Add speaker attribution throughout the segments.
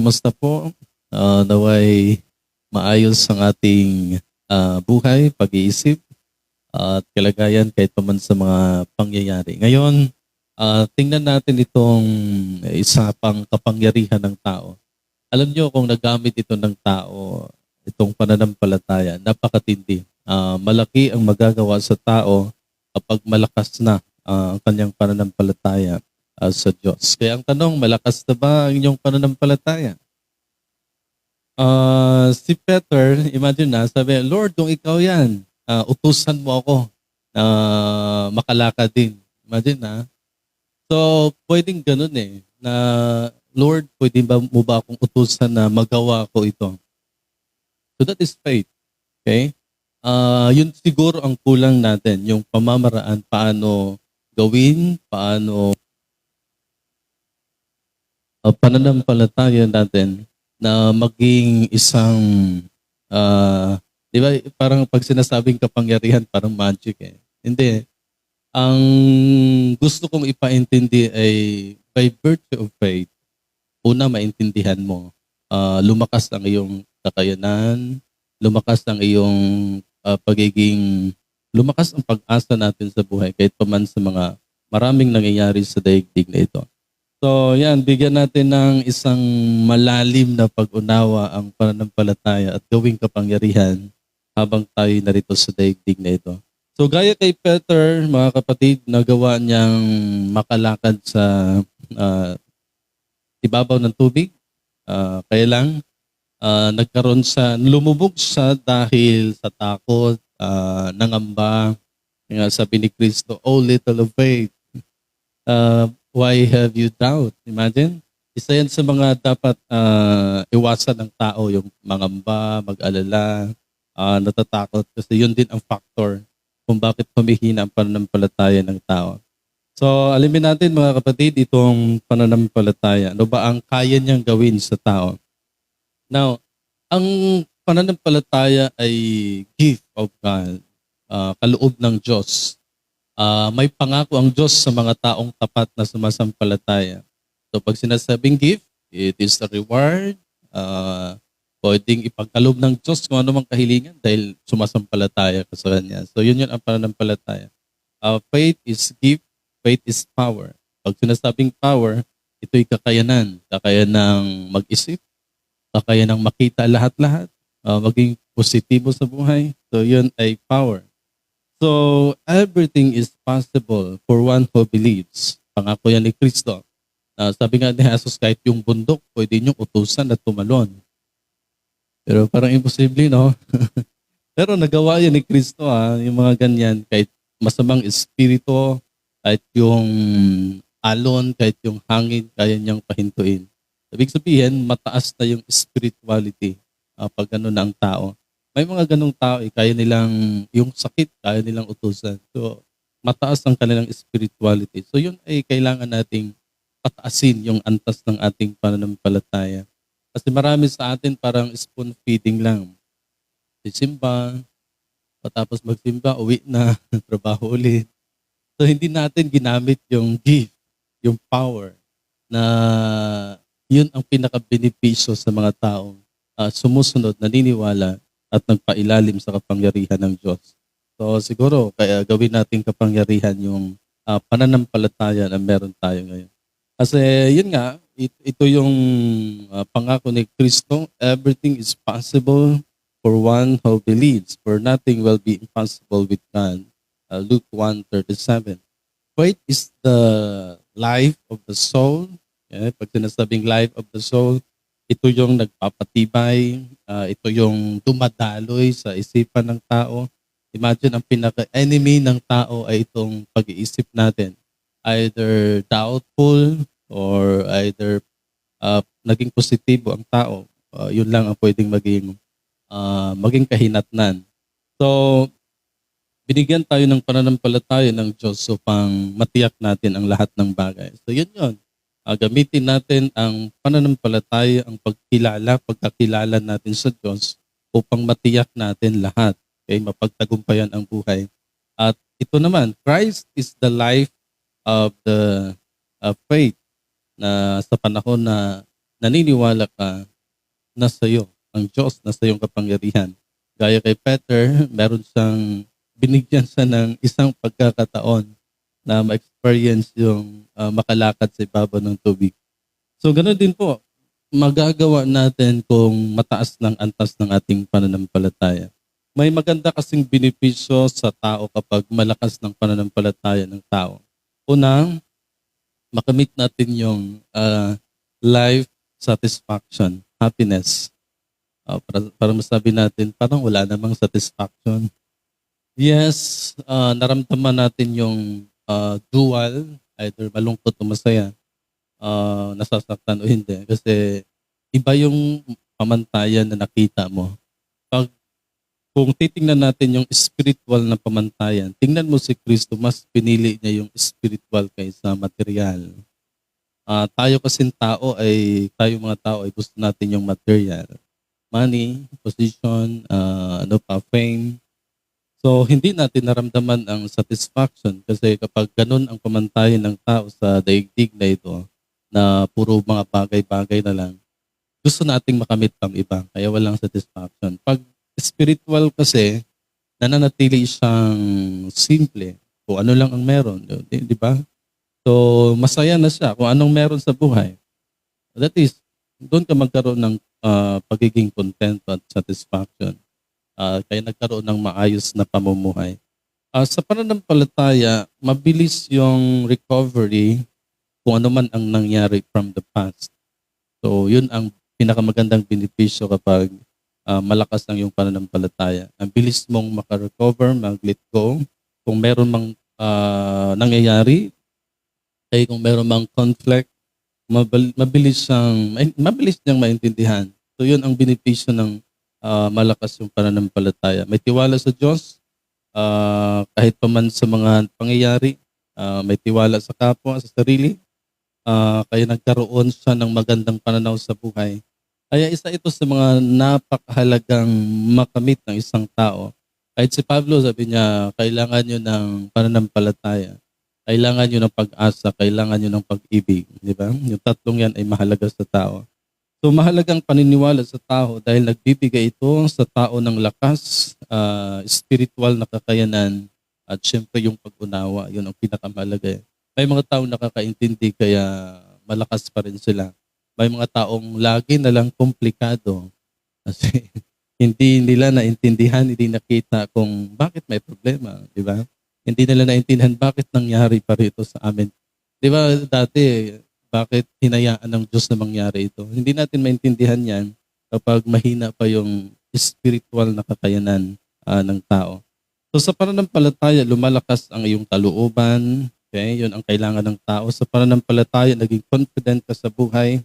Speaker 1: Kumusta po? Uh, naway maayos ang ating ah, buhay, pag-iisip, at kalagayan kahit pa man sa mga pangyayari. Ngayon, ah, tingnan natin itong isa pang kapangyarihan ng tao. Alam nyo kung nagamit ito ng tao, itong pananampalataya, napakatindi. Ah, malaki ang magagawa sa tao kapag malakas na ah, ang kanyang pananampalataya ah, sa Diyos. Kaya ang tanong, malakas na ba ang inyong pananampalataya? Ah, si Peter, imagine na, sabi, Lord, kung ikaw yan, ah, utusan mo ako na makalakad din. Imagine na. So, pwedeng ganun eh, na Lord, pwede ba mo ba akong utusan na magawa ko ito? So that is faith. Okay? Ah, yun siguro ang kulang natin, yung pamamaraan paano gawin, paano uh, pananampalataya natin na maging isang ah, di ba parang pag sinasabing kapangyarihan parang magic eh. Hindi. Ang gusto kong ipaintindi ay by virtue of faith, una maintindihan mo, ah, lumakas ang iyong kakayanan, lumakas ang iyong ah, pagiging, lumakas ang pag-asa natin sa buhay kahit pa man sa mga maraming nangyayari sa daigdig na ito. So yan, bigyan natin ng isang malalim na pag-unawa ang pananampalataya at gawing kapangyarihan habang tayo narito sa daigdig na ito. So gaya kay Peter, mga kapatid, nagawa niyang makalakad sa ah, ibabaw ng tubig. Ah, kaya lang, ah, nagkaroon sa, lumubog siya dahil sa takot, ah, nangamba. Nga sabi ni Kristo, Oh little of faith, uh, why have you doubt? Imagine, isa yan sa mga dapat ah, iwasan ng tao, yung mangamba, mag-alala, ah, natatakot. Kasi yun din ang factor kung bakit humihina ang pananampalataya ng tao. So, alimin natin mga kapatid, itong pananampalataya. Ano ba ang kaya niyang gawin sa tao? Now, ang pananampalataya ay gift of God, ah, kaloob ng Diyos. Ah, may pangako ang Diyos sa mga taong tapat na sumasampalataya. So pag sinasabing gift, it is a reward. Uh, pwedeng ipagkaloob ng Diyos kung ano mang kahilingan dahil sumasampalataya ka sa Kanya. So yun yun ang pananampalataya. Uh, faith is gift, faith is power. Pag sinasabing power, ito'y kakayanan. Kakayanang mag-isip, kakayanang makita lahat-lahat, uh, maging positibo sa buhay. So yun ay power. So, everything is possible for one who believes. Pangako yan ni Kristo. Ah, sabi nga ni Jesus, kahit yung bundok, pwede niyong utusan at tumalon. Pero parang imposible, no? Pero nagawa yan ni Kristo, ha? yung mga ganyan, kahit masamang espiritu, kahit yung alon, kahit yung hangin, kaya niyang pahintuin. Ibig sabihin, mataas na yung spirituality ah, pag ano na ang tao may mga ganong tao, eh, kaya nilang, yung sakit, kaya nilang utusan. So, mataas ang kanilang spirituality. So, yun ay kailangan nating pataasin yung antas ng ating pananampalataya. Kasi marami sa atin parang spoon feeding lang. Sisimba, patapos magsimba, uwi na, trabaho ulit. So, hindi natin ginamit yung gift, yung power, na yun ang pinaka-benepisyo sa mga taong uh, sumusunod, naniniwala at nagpailalim sa kapangyarihan ng Diyos. So siguro kaya gawin natin kapangyarihan yung uh, pananampalataya na meron tayo ngayon. Kasi yun nga, it, ito yung uh, pangako ni Kristo, everything is possible for one who believes, for nothing will be impossible with God. Uh, Luke 1.37 Faith is the life of the soul. Yeah, pag sinasabing life of the soul, ito yung nagpapatibay, uh, ito yung dumadaloy sa isipan ng tao. Imagine ang pinaka-enemy ng tao ay itong pag-iisip natin. Either doubtful or either uh, naging positibo ang tao. Uh, yun lang ang pwedeng maging uh, maging kahinatnan. So, binigyan tayo ng pananampalataya ng Diyos upang matiyak natin ang lahat ng bagay. So, yun yun uh, gamitin natin ang pananampalataya, ang pagkilala, pagkakilala natin sa Diyos upang matiyak natin lahat. Okay, mapagtagumpayan ang buhay. At ito naman, Christ is the life of the uh, faith na sa panahon na naniniwala ka na sa'yo, ang Diyos na sa'yong kapangyarihan. Gaya kay Peter, meron siyang binigyan siya ng isang pagkakataon na ma-experience yung ah, makalakad sa ibabaw ng tubig. So ganoon din po, magagawa natin kung mataas ng antas ng ating pananampalataya. May maganda kasing benepisyo sa tao kapag malakas ng pananampalataya ng tao. Una, makamit natin yung ah, life satisfaction, happiness. Ah, para, para masabi natin, parang wala namang satisfaction. Yes, ah, naramdaman natin yung ah, dual, either malungkot o masaya, ah, nasasaktan o hindi. Kasi iba yung pamantayan na nakita mo. Pag kung titingnan natin yung spiritual na pamantayan, tingnan mo si Kristo, mas pinili niya yung spiritual kaysa material. Ah, tayo kasing tao ay, tayo mga tao ay gusto natin yung material. Money, position, ah, ano pa, fame. So, hindi natin naramdaman ang satisfaction kasi kapag ganun ang pamantayan ng tao sa daigdig na ito, na puro mga bagay-bagay na lang, gusto nating makamit pang iba, kaya walang satisfaction. Pag spiritual kasi, nananatili siyang simple. Kung ano lang ang meron, di, di ba? So, masaya na siya kung anong meron sa buhay. That is, doon ka magkaroon ng ah, pagiging content at satisfaction. Ah, kaya nagkaroon ng maayos na pamumuhay. Ah, sa pananampalataya, mabilis yung recovery kung ano man ang nangyari from the past. So, yun ang pinakamagandang benepisyo kapag ah, malakas ang iyong pananampalataya. Ang bilis mong makarecover, mag-let go. Kung meron mang ah, nangyayari, ay kung meron mang conflict, mabilis siyang, mabilis niyang maintindihan. So, yun ang benepisyo ng ah, malakas yung pananampalataya. May tiwala sa Diyos, ah, kahit pa man sa mga pangyayari, ah, may tiwala sa kapwa, sa sarili, Ah, kaya nagkaroon siya ng magandang pananaw sa buhay. Kaya isa ito sa mga napakahalagang makamit ng isang tao. Kahit si Pablo, sabi niya, kailangan nyo ng pananampalataya. Kailangan nyo ng pag-asa, kailangan nyo ng pag-ibig. Di ba? Yung tatlong yan ay mahalaga sa tao. So mahalagang paniniwala sa tao dahil nagbibigay ito sa tao ng lakas, ah, spiritual na kakayanan, at syempre yung pag-unawa, yun ang pinakamahalaga. eh may mga taong nakakaintindi kaya malakas pa rin sila. May mga taong lagi na lang komplikado kasi hindi nila naintindihan, hindi nakita kung bakit may problema, di ba? Hindi nila naintindihan bakit nangyari pa rito sa amin. Di ba dati, bakit hinayaan ng Diyos na mangyari ito? Hindi natin maintindihan yan kapag mahina pa yung spiritual na kakayanan ah, ng tao. So sa pananampalataya, lumalakas ang iyong kalooban, Okay, yun ang kailangan ng tao. Sa pananampalataya, naging confident ka sa buhay.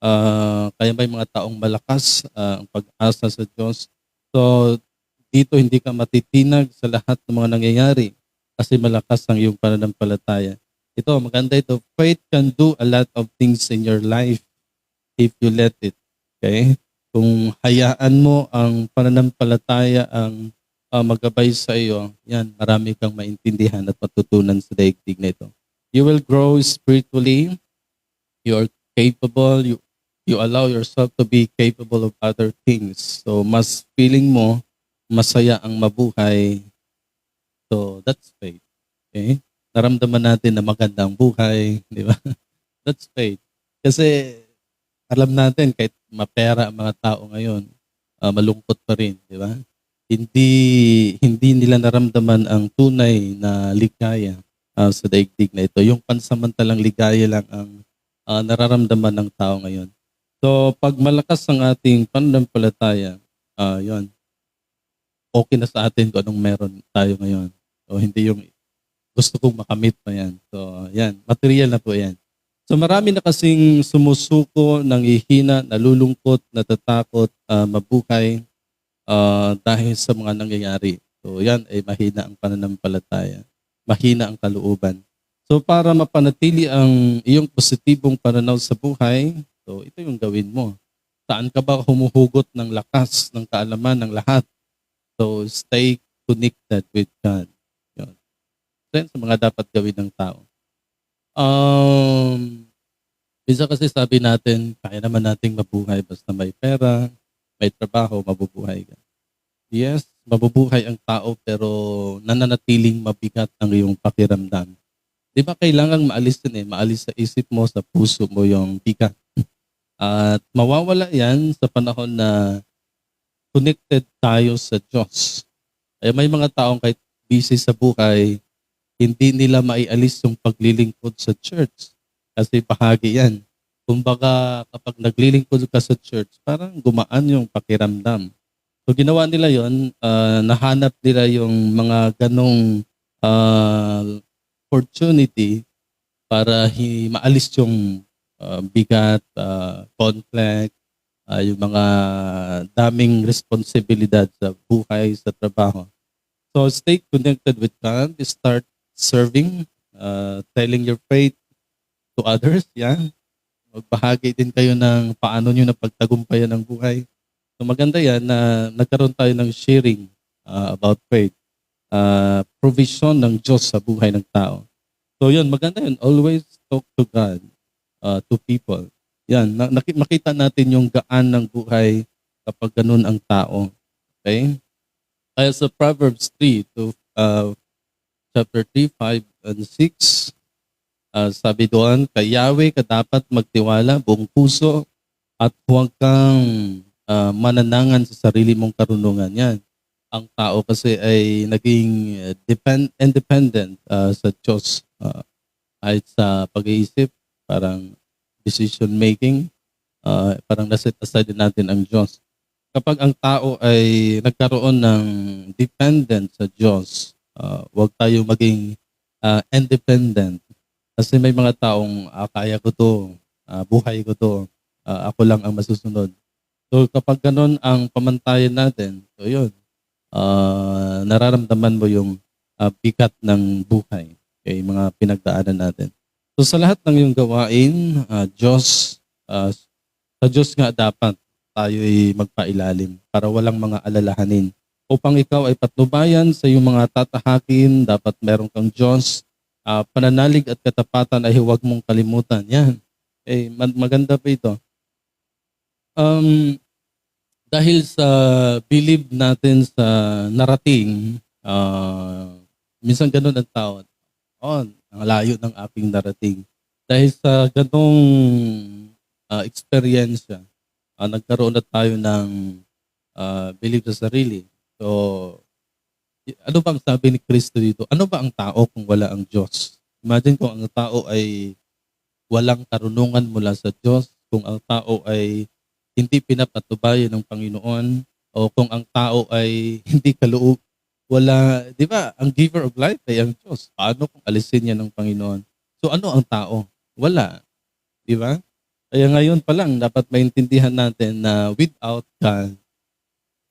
Speaker 1: Ah, kaya may mga taong malakas ah, ang pag-asa sa Diyos. So, dito hindi ka matitinag sa lahat ng mga nangyayari kasi malakas ang iyong pananampalataya. Ito, maganda ito. Faith can do a lot of things in your life if you let it. Okay? Kung hayaan mo ang pananampalataya ang uh, magabay sa iyo, yan, marami kang maintindihan at matutunan sa daigdig na ito. You will grow spiritually. You are capable. You, you allow yourself to be capable of other things. So, mas feeling mo, masaya ang mabuhay. So, that's faith. Okay? Naramdaman natin na maganda ang buhay. Di ba? That's faith. Kasi, alam natin, kahit mapera ang mga tao ngayon, ah, malungkot pa rin. Di ba? hindi hindi nila naramdaman ang tunay na ligaya ah, sa daigdig na ito. Yung pansamantalang ligaya lang ang ah, nararamdaman ng tao ngayon. So, pag malakas ang ating pananampalataya, ah, yon okay na sa atin kung anong meron tayo ngayon. So, hindi yung gusto kong makamit pa yan. So, yan. Material na po yan. So, marami na kasing sumusuko, nangihina, nalulungkot, natatakot, ah, mabuhay, ah, dahil sa mga nangyayari. So yan ay mahina ang pananampalataya. Mahina ang kalooban. So para mapanatili ang iyong positibong pananaw sa buhay, so ito yung gawin mo. Saan ka ba humuhugot ng lakas, ng kaalaman ng lahat? So stay connected with God. Sa mga dapat gawin ng tao. Um, Minsan kasi sabi natin, kaya naman nating mabuhay basta may pera, may trabaho, mabubuhay ka. Yes, mabubuhay ang tao pero nananatiling mabigat ang iyong pakiramdam. Di ba kailangan maalis din eh, maalis sa isip mo, sa puso mo yung bigat. At mawawala yan sa panahon na connected tayo sa Diyos. Kaya may mga taong kahit busy sa buhay, hindi nila maialis yung paglilingkod sa church. Kasi bahagi yan. Kumbaga, kapag naglilingkod ka sa church, parang gumaan yung pakiramdam. So ginawa nila yon, ah, nahanap nila yung mga ganong ah, opportunity para hi, maalis yung ah, bigat, ah, conflict, ah, yung mga daming responsibilidad sa buhay, sa trabaho. So stay connected with God, start serving, uh, telling your faith to others, yan. Magbahagi din kayo ng paano nyo napagtagumpayan ang buhay. So maganda yan na nagkaroon tayo ng sharing uh, about faith. Uh, provision ng Diyos sa buhay ng tao. So yun, maganda yun. Always talk to God, uh, to people. Yan, na- makita natin yung gaan ng buhay kapag ganun ang tao. Okay? Kaya sa Proverbs 3 to uh, chapter 3, 5, and 6, uh, sabi doon, kay Yahweh ka dapat magtiwala buong puso at huwag kang uh, mananangan sa sarili mong karunungan. Yan. Ang tao kasi ay naging uh, depend, independent uh, sa Diyos. Uh, kahit sa pag-iisip, parang decision making, uh, parang naset aside natin ang Diyos kapag ang tao ay nagkaroon ng dependent sa Diyos, uh, huwag tayo maging uh, independent. Kasi may mga taong, ah, kaya ko to, ah, buhay ko to, ah, ako lang ang masusunod. So kapag ganun ang pamantayan natin, so yun, ah, nararamdaman mo yung ah, bigat ng buhay, okay, mga pinagdaanan natin. So sa lahat ng iyong gawain, ah, Diyos, ah, sa Diyos nga dapat tayo ay magpailalim para walang mga alalahanin. Upang ikaw ay patnubayan sa iyong mga tatahakin, dapat meron kang Diyos. Ah, pananalig at katapatan ay huwag mong kalimutan. Yan. Eh, mag- maganda pa ito. Um, dahil sa believe natin sa narating, ah, minsan ganun ang tao. Oh, ang layo ng aking narating. Dahil sa ganong ah, experience, uh, nagkaroon na tayo ng uh, belief sa sarili. So, ano bang sabi ni Kristo dito? Ano ba ang tao kung wala ang Diyos? Imagine kung ang tao ay walang karunungan mula sa Diyos, kung ang tao ay hindi pinapatubayan ng Panginoon, o kung ang tao ay hindi kaloob, wala, di ba, ang giver of life ay ang Diyos. Paano kung alisin niya ng Panginoon? So ano ang tao? Wala. Di ba? Kaya ngayon pa lang, dapat maintindihan natin na without God,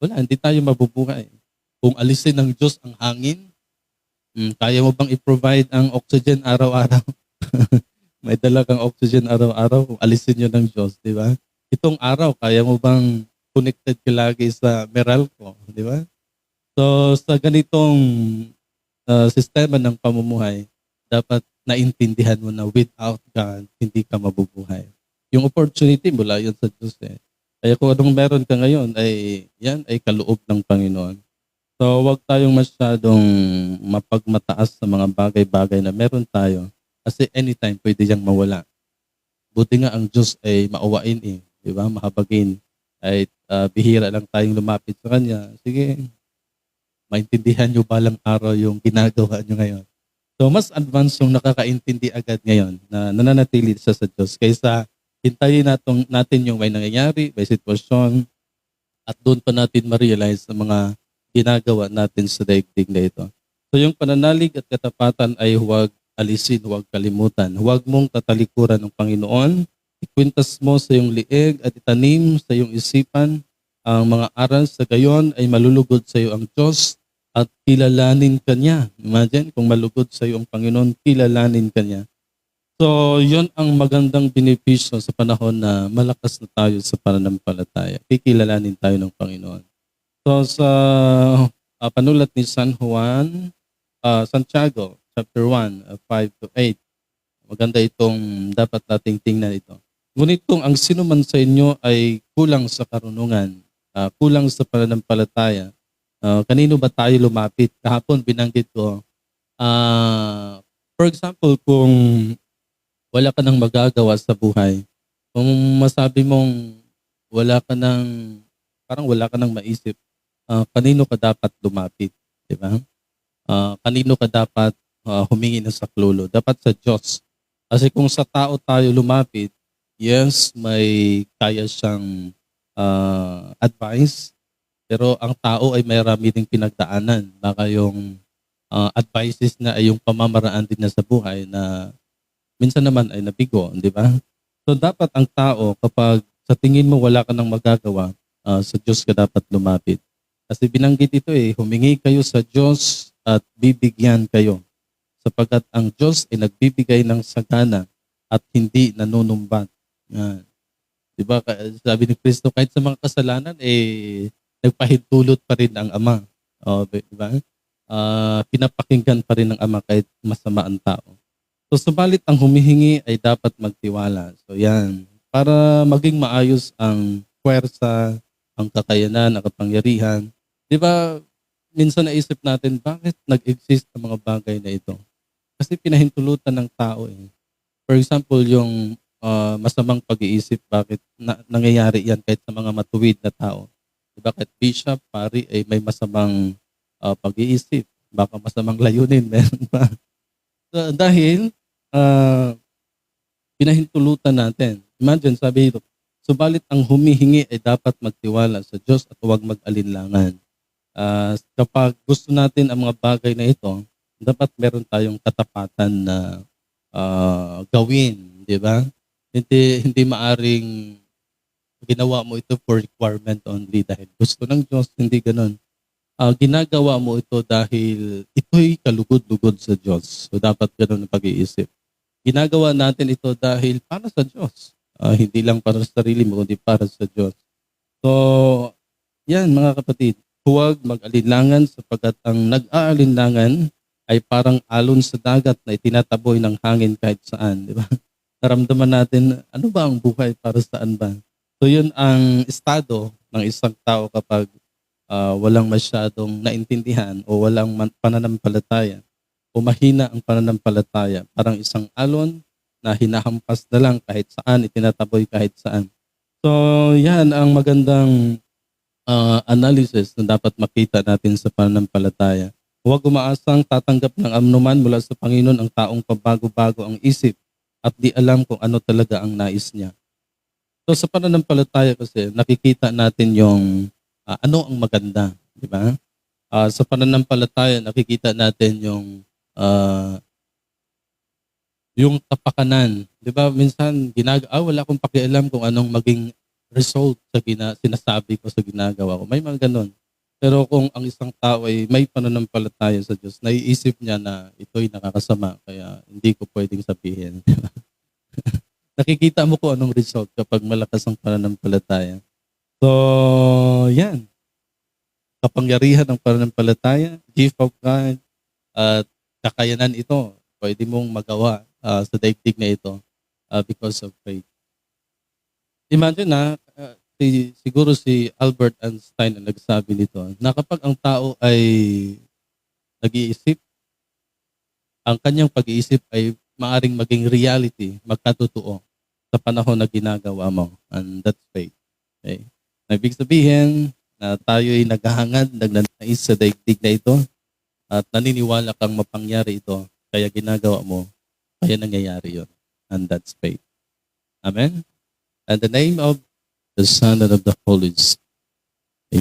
Speaker 1: wala, hindi tayo mabubuhay. Kung alisin ng Diyos ang hangin, mm, kaya mo bang i-provide ang oxygen araw-araw? May dala kang oxygen araw-araw, alisin nyo ng Diyos, di ba? Itong araw, kaya mo bang connected ka lagi sa Meralco, di ba? So, sa ganitong uh, sistema ng pamumuhay, dapat naintindihan mo na without God, hindi ka mabubuhay yung opportunity mula yun sa Diyos eh. Kaya kung anong meron ka ngayon ay yan ay kaloob ng Panginoon. So wag tayong masyadong mapagmataas sa mga bagay-bagay na meron tayo kasi anytime pwede diyang mawala. Buti nga ang Diyos ay maawain eh, di ba? Mahabagin. Ay uh, bihira lang tayong lumapit sa Kanya. Sige, maintindihan nyo balang araw yung ginagawa nyo ngayon. So mas advanced yung nakakaintindi agad ngayon na nananatili sa sa Diyos kaysa hintayin natin, natin yung may nangyayari, may sitwasyon, at doon pa natin ma-realize ang mga ginagawa natin sa daigdig na ito. So yung pananalig at katapatan ay huwag alisin, huwag kalimutan. Huwag mong tatalikuran ng Panginoon. Ikwintas mo sa iyong lieg at itanim sa iyong isipan ang mga aral sa gayon ay malulugod sa iyo ang Diyos at kilalanin ka niya. Imagine kung malugod sa iyo ang Panginoon, kilalanin ka niya. So, yon ang magandang benepisyo sa panahon na malakas na tayo sa pananampalataya. Kikilalanin tayo ng Panginoon. So, sa uh, panulat ni San Juan, uh, Santiago, chapter 1, uh, 5 to 8, maganda itong dapat nating tingnan ito. Ngunit kung ang sino man sa inyo ay kulang sa karunungan, ah, kulang sa pananampalataya, ah, kanino ba tayo lumapit? Kahapon binanggit ko, ah, for example, kung wala ka nang magagawa sa buhay, kung masabi mong wala ka nang, parang wala ka nang maisip, ah, kanino ka dapat lumapit? Di ba? Ah, kanino ka dapat ah, humingi ng saklolo? Dapat sa Diyos. Kasi kung sa tao tayo lumapit, yes, may kaya siyang ah, advice, pero ang tao ay may marami ding pinagdaanan. Baka yung ah, advices na ay yung pamamaraan din niya sa buhay na minsan naman ay nabigo, di ba? So dapat ang tao kapag sa tingin mo wala ka nang magagawa, ah, sa Diyos ka dapat lumapit. Kasi binanggit ito eh, humingi kayo sa Diyos at bibigyan kayo. Sapagkat ang Diyos ay nagbibigay ng sagana at hindi nanunumbat. Yan. Di ba? Ka- Sabi ni Kristo, kahit sa mga kasalanan, eh, nagpahintulot pa rin ang Ama. O, di ba? Ah, pinapakinggan pa rin ng Ama kahit masama ang tao. So, subalit ang humihingi ay dapat magtiwala. So, yan. Para maging maayos ang puwersa, ang kakayanan, ang kapangyarihan. Di ba, minsan naisip natin, bakit nag-exist ang mga bagay na ito? Kasi pinahintulutan ng tao eh. For example, yung ah, masamang pag-iisip, bakit na- nangyayari yan kahit sa mga matuwid na tao. Di ba, kahit bishop, pari, ay may masamang ah, pag-iisip. Baka masamang layunin, meron pa. So, dahil ah, pinahintulutan natin. Imagine, sabi dito, subalit ang humihingi ay dapat magtiwala sa Diyos at huwag mag-alinlangan. Ah, kapag gusto natin ang mga bagay na ito, dapat meron tayong katapatan na ah, gawin, di ba? Hindi hindi maaring ginawa mo ito for requirement only dahil gusto ng Diyos, hindi ganun. Ah, ginagawa mo ito dahil ito'y kalugod-lugod sa Diyos. So dapat ganun ang pag-iisip. Ginagawa natin ito dahil para sa Diyos. Ah, hindi lang para sa sarili mo, kundi para sa Diyos. So, yan mga kapatid, huwag mag-alinlangan sapagkat ang nag-aalinlangan ay parang alon sa dagat na itinataboy ng hangin kahit saan, di ba? Naramdaman natin, ano ba ang buhay para saan ba? So yun ang estado ng isang tao kapag ah, walang masyadong naintindihan o walang man- pananampalataya o mahina ang pananampalataya. Parang isang alon na hinahampas na lang kahit saan, itinataboy kahit saan. So yan ang magandang ah, analysis na dapat makita natin sa pananampalataya. Huwag umaasang tatanggap ng amnuman mula sa Panginoon ang taong pabago-bago ang isip at di alam kung ano talaga ang nais niya. So sa pananampalataya kasi nakikita natin yung ah, ano ang maganda, di ba? Ah, sa pananampalataya nakikita natin yung ah, yung kapakanan. Di ba? Minsan ginag ah, wala akong pakialam kung anong maging result sa gina, sinasabi ko sa ginagawa ko. May mga ganun. Pero kung ang isang tao ay may pananampalataya sa Diyos, naiisip niya na ito'y nakakasama, kaya hindi ko pwedeng sabihin. Nakikita mo kung anong result kapag malakas ang pananampalataya. So, yan. Kapangyarihan ng pananampalataya, gift of God, at kakayanan ito, pwede mong magawa ah, sa daigdig na ito ah, because of faith. Imagine na, ah, si, siguro si Albert Einstein ang nagsabi nito, na kapag ang tao ay nag-iisip, ang kanyang pag-iisip ay maaring maging reality, magkatotoo sa panahon na ginagawa mo. And that's faith. Okay? Na ibig sabihin na tayo ay naghahangad, nagnanais sa daigdig na ito at naniniwala kang mapangyari ito, kaya ginagawa mo, kaya nangyayari yon And that's faith. Amen? And the name of the Son and of the Holy Spirit.